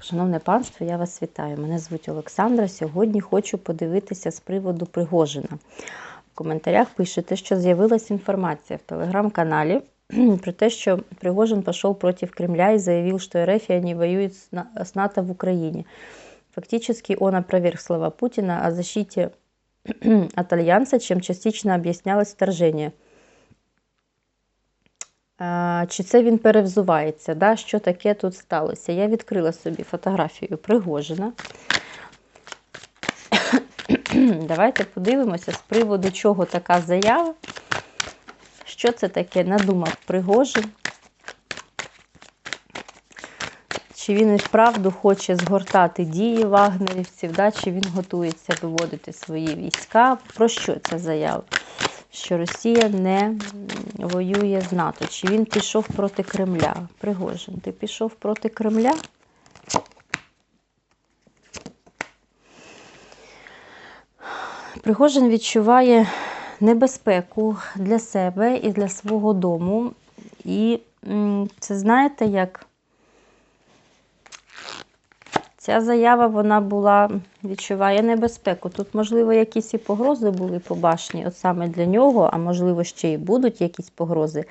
Шановне панство, я вас вітаю. Мене звуть Олександра. Сьогодні хочу подивитися з приводу Пригожина. В коментарях пишете, що з'явилася інформація в телеграм-каналі про те, що Пригожин пішов проти Кремля и заявил, что РФ воюет с НАТО в Украине. Фактически он опроверг слова Путина о защите от Альянса, чем частично об'яснялось вторження. Чи це він перевзувається? Да? Що таке тут сталося? Я відкрила собі фотографію Пригожина. Давайте подивимося, з приводу чого така заява. Що це таке надумав Пригожин? Чи він і вправду хоче згортати дії вагнерівців, да? чи він готується виводити свої війська? Про що ця заява? Що Росія не воює з НАТО? Чи він пішов проти Кремля? Пригожин, ти пішов проти Кремля? Пригожин відчуває небезпеку для себе і для свого дому. І це знаєте, як ця заява вона була, відчуває небезпеку. Тут, можливо, якісь і погрози були по башні, от саме для нього, а можливо, ще й будуть якісь погрози.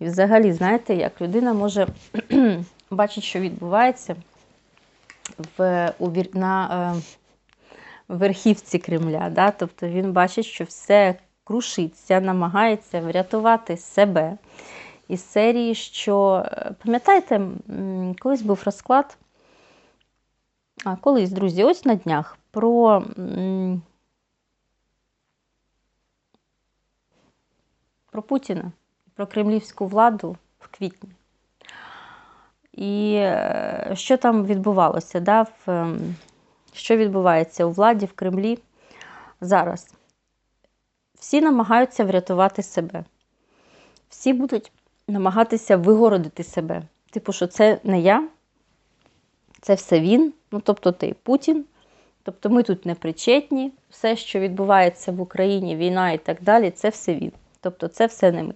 І взагалі, знаєте, як людина може бачити, що відбувається в, у, на е, верхівці Кремля. Да? Тобто він бачить, що все крушиться, намагається врятувати себе. Із серії, що, е, пам'ятаєте, колись був розклад, а колись, друзі, ось на днях про про Путіна, про кремлівську владу в квітні. І е, що там відбувалося? Да, в, ем, що відбувається у владі в Кремлі зараз? Всі намагаються врятувати себе. Всі будуть намагатися вигородити себе. Типу, що це не я, це все він, ну тобто ти Путін. Тобто ми тут не причетні, все, що відбувається в Україні, війна і так далі, це все він. Тобто це все не ми.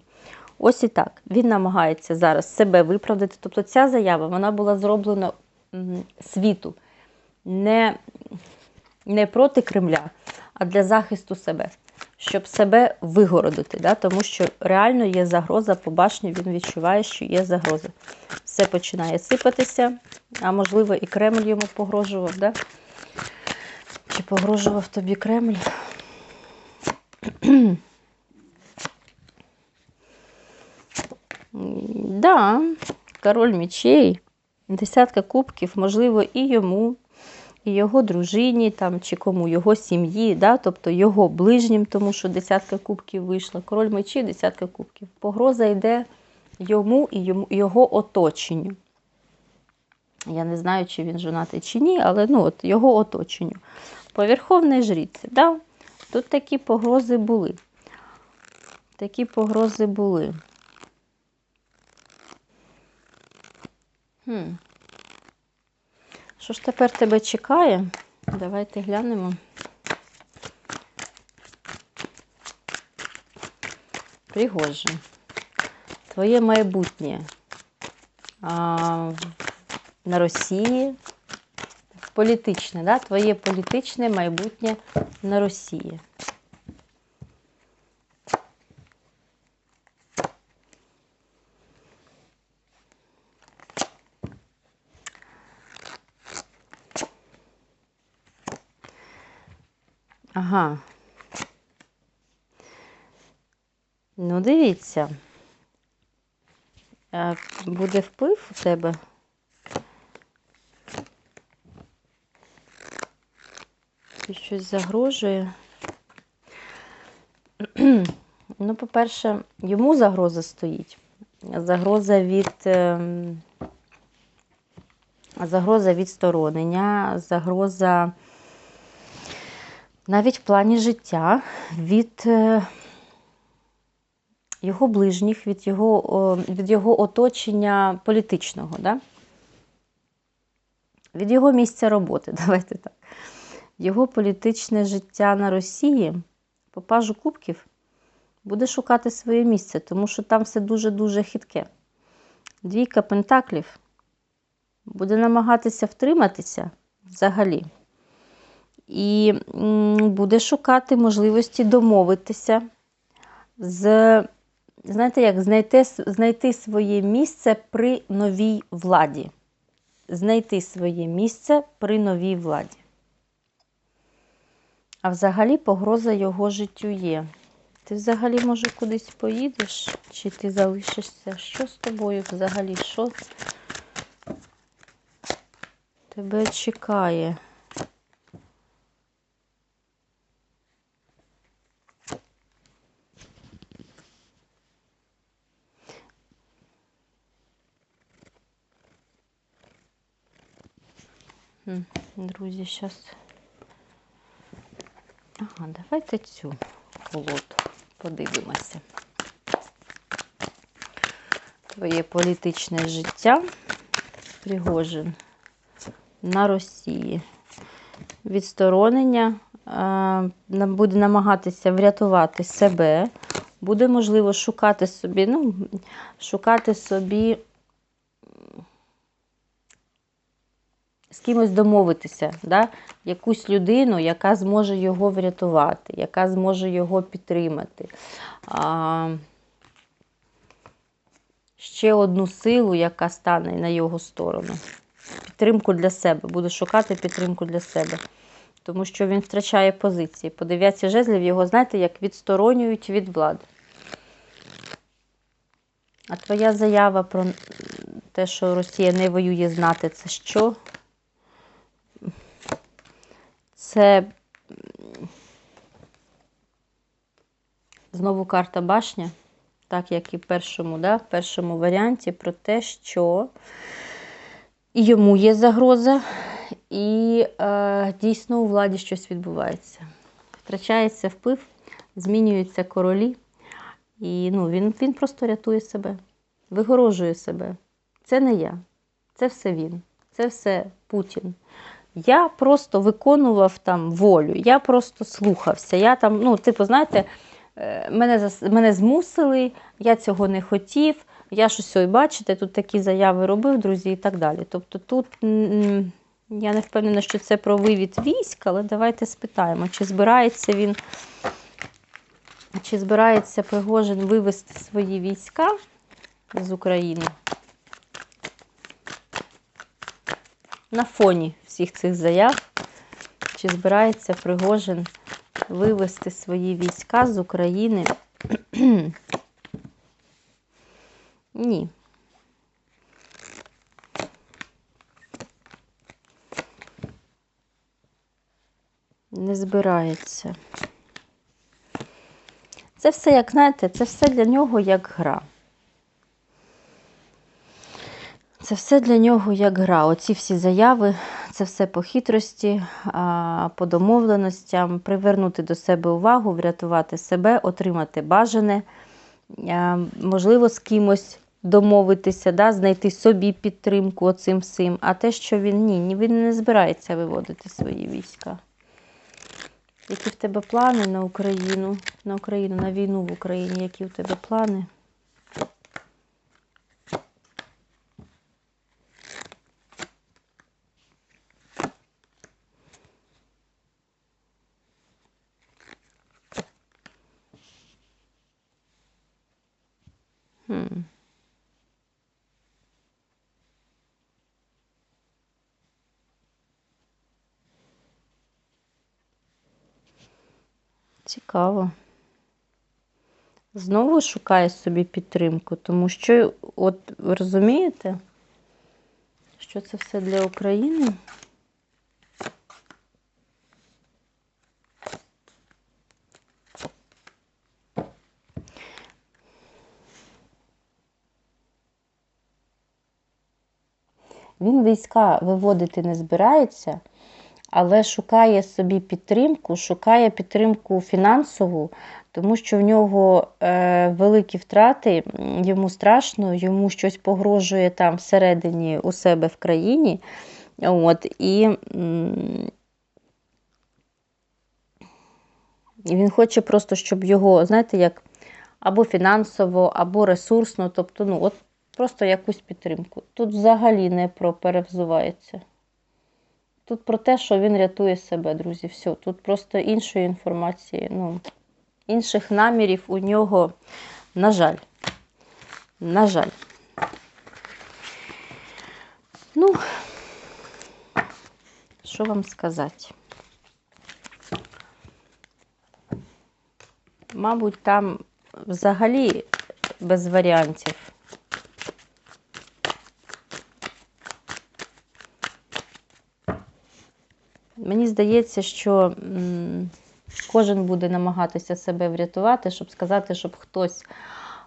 Ось і так. Він намагається зараз себе виправдати. Тобто ця заява вона була зроблена світу не, не проти Кремля, а для захисту себе, щоб себе вигородити. Да? Тому що реально є загроза по башні, він відчуває, що є загроза. Все починає сипатися, а можливо і Кремль йому погрожував. Да? Чи погрожував тобі Кремль? Да, король мечей, десятка кубків, можливо, і йому, і його дружині, там, чи кому, його сім'ї, да, тобто його ближнім, тому що десятка кубків вийшла. Король мечів, десятка кубків. Погроза йде йому і його оточенню. Я не знаю, чи він жонатий чи ні, але ну, от його оточенню. По Верховній жріці, да, тут такі погрози були. Такі погрози були. Хм. Що ж тепер тебе чекає? Давайте глянемо. Пригоже. Твоє майбутнє а, на Росії. Політичне, да? Твоє політичне майбутнє на Росії. Ага. Ну, дивіться. Буде вплив у тебе. Тобі щось загрожує. Ну, по-перше, йому загроза стоїть. Загроза від ем, загроза відсторонення, загроза навіть в плані життя від е, його ближніх, від його, від його оточення політичного, да? від його місця роботи, давайте так. Його політичне життя на Росії по пажу кубків буде шукати своє місце, тому що там все дуже-дуже хитке. Двійка пентаклів буде намагатися втриматися взагалі. І буде шукати можливості домовитися з, знаєте, як знайти, знайти своє місце при новій владі. Знайти своє місце при новій владі. А взагалі погроза його життю є. Ти взагалі, може, кудись поїдеш, чи ти залишишся? Що з тобою взагалі? Що тебе чекає? Друзі, зараз. Ага, давайте цю колоду подивимося. Твоє політичне життя Пригожин на Росії. Відсторонення буде намагатися врятувати себе, буде можливо шукати собі, ну, шукати собі з кимось домовитися, да? якусь людину, яка зможе його врятувати, яка зможе його підтримати. А, ще одну силу, яка стане на його сторону. Підтримку для себе, буде шукати підтримку для себе. Тому що він втрачає позиції. По дев'ятці жезлів його, знаєте, як відсторонюють від влади. А твоя заява про те, що Росія не воює знати, це що? Це знову карта башня, так як і в першому, да, в першому варіанті, про те, що йому є загроза, і е, дійсно у владі щось відбувається. Втрачається вплив, змінюються королі, і ну, він, він просто рятує себе, вигорожує себе. Це не я, це все він, це все Путін. Я просто виконував там волю, я просто слухався. Я там, ну, типу, знаєте, е, мене, зас- мене змусили, я цього не хотів, я щось ой, бачите, тут такі заяви робив, друзі, і так далі. Тобто тут я не впевнена, що це про вивід військ, але давайте спитаємо, чи збирається він, чи збирається Пригожин вивести свої війська з України. На фоні всіх цих заяв, чи збирається Пригожин вивести свої війська з України? Ні. Не збирається. Це все, як знаєте, це все для нього як гра. Це все для нього як гра. Оці всі заяви, це все по хитрості, по домовленостям, привернути до себе увагу, врятувати себе, отримати бажане, можливо, з кимось домовитися, да, знайти собі підтримку оцим всім. А те, що він ні, він не збирається виводити свої війська. Які в тебе плани на Україну, на Україну, на війну в Україні? Які в тебе плани? Цікаво. Знову шукає собі підтримку, тому що, от розумієте, що це все для України? Він війська виводити не збирається, але шукає собі підтримку, шукає підтримку фінансову, тому що в нього е, великі втрати, йому страшно, йому щось погрожує там всередині у себе в країні. От, і, і він хоче просто, щоб його, знаєте, як або фінансово, або ресурсно, тобто, ну, от Просто якусь підтримку. Тут взагалі не про перевзувається. Тут про те, що він рятує себе, друзі. Все. Тут просто іншої інформації, ну, інших намірів у нього, на жаль. На жаль. Ну, що вам сказати? Мабуть, там взагалі без варіантів. Мені здається, що кожен буде намагатися себе врятувати, щоб сказати, щоб хтось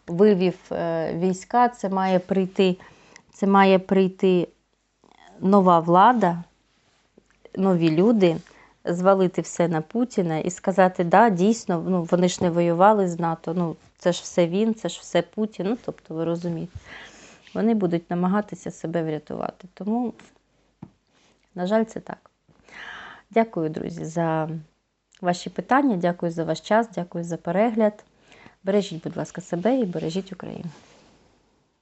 вивів е, війська, це має прийти, це має прийти нова влада, нові люди, звалити все на Путіна і сказати, да, дійсно, ну, вони ж не воювали з НАТО, ну, це ж все він, це ж все Путін. Ну, тобто, ви розумієте, вони будуть намагатися себе врятувати. Тому, на жаль, це так. Дякую, друзі, за ваші питання. Дякую за ваш час, дякую за перегляд. Бережіть, будь ласка, себе і бережіть Україну.